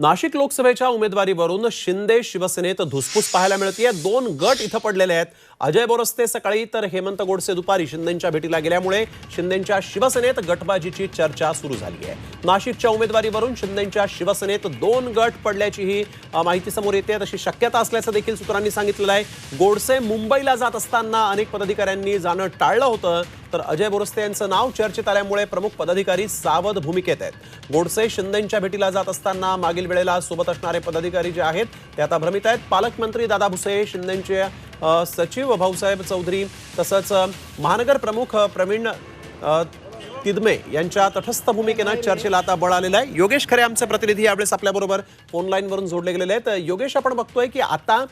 नाशिक लोकसभेच्या उमेदवारीवरून शिंदे शिवसेनेत धुसफूस पाहायला मिळते दोन गट इथं पडलेले आहेत. अजय बोरस्ते सकाळी तर हेमंत गोडसे दुपारी शिंदेच्या भेटीला गेल्यामुळे शिंदेच्या शिवसेनेत गटबाजीची चर्चा सुरू झाली आहे. नाशिकच्या उमेदवारीवरून शिंदेच्या शिवसेनेत दोन गट पडल्याचीही माहिती समोर येते. तशी शक्यता असल्याचं देखील सूत्रांनी सांगितलेलं आहे. गोडसे मुंबईला जात असताना अनेक पदाधिकाऱ्यांनी जाणं टाळलं होतं. तर अजय बोरस्ते यांचं नाव चर्चेत आल्यामुळे प्रमुख पदाधिकारी सावध भूमिकेत आहेत. गोडसे शिंदेंच्या भेटीला जात असताना मागील वेळेला सोबत असणारे पदाधिकारी जे आहेत ते आता भ्रमित आहेत. पालकमंत्री दादा भुसे शिंदेचे सचिव भाऊसाहेब चौधरी तसंच महानगर प्रमुख प्रवीण तिदमे यांच्या तटस्थ भूमिकेनं चर्चेला आता बळ आलेलं आहे. योगेश खरे आमचे प्रतिनिधी यावेळेस आपल्याबरोबर फोन लाईनवरून जोडले गेलेले आहेत. योगेश आपण बघतोय की आता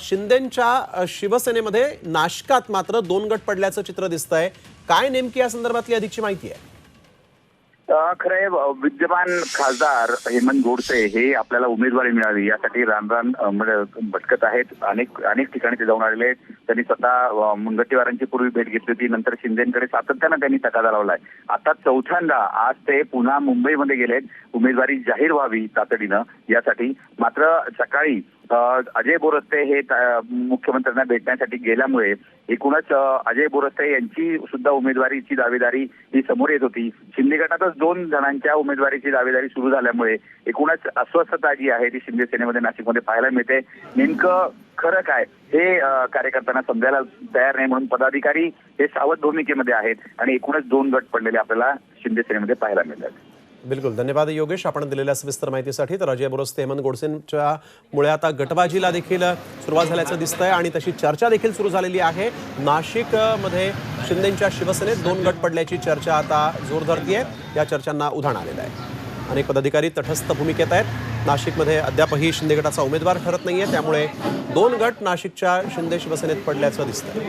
शिंदेच्या शिवसेनेमध्ये नाशकात मात्र दोन गट पडल्याचं चित्र दिसतंय. काय नेमकी या संदर्भातली अधिकची माहिती आहे? खरे विद्यमान खासदार हेमंत गोडसे हे आपल्याला उमेदवारी मिळावी यासाठी रानरान भटकत आहेत. अनेक अनेक ठिकाणी ते जाऊन आलेले आहेत. त्यांनी स्वतः अ, मुनगंटीवारांची पूर्वी भेट घेतली होती. नंतर शिंदेकडे सातत्यानं त्यांनी तकादा लावलाय. आता चौथ्यांदा आज ते पुन्हा मुंबईमध्ये गेलेत. उमेदवारी जाहीर व्हावी तातडीनं. यासाठी मात्र सकाळी अजय बोरस्ते हे मुख्यमंत्र्यांना भेटण्यासाठी गेल्यामुळे एकूणच अजय बोरस्ते यांची सुद्धा उमेदवारीची दावेदारी ही समोर येत होती. शिंदे गटातच दोन जणांच्या उमेदवारीची दावेदारी सुरू झाल्यामुळे एकूणच अस्वस्थता जी आहे ती शिंदे सेनेमध्ये नाशिकमध्ये पाहायला मिळते. नेमकं खरं काय हे कार्यकर्त्यांना समजायला तयार नाही म्हणून पदाधिकारी हे सावध भूमिकेमध्ये आहेत आणि एकूणच दोन गट पडलेले आपल्याला शिंदे सेनेमध्ये पाहायला मिळतात. बिलकुल. धन्यवाद योगेश आपण दिलेल्या सविस्तर माहितीसाठी. तर अजय बोरस्ते हेमंत गोडसेंच्या मुळे आता गटबाजीला देखील सुरुवात झाल्याचं दिसतंय आणि तशी चर्चा देखील सुरू झालेली आहे. नाशिकमध्ये शिंदेंच्या शिंदेच्या शिवसेनेत दोन गट पडल्याची चर्चा आता जोर धरतीये या चर्चांना उधाण आलेलं आहे. अनेक पदाधिकारी तटस्थ भूमिकेत आहेत. नाशिकमध्ये अद्यापही शिंदे गटाचा उमेदवार ठरत नाहीये. त्यामुळे दोन गट नाशिकच्या शिंदे शिवसेनेत पडल्याचं दिसतंय.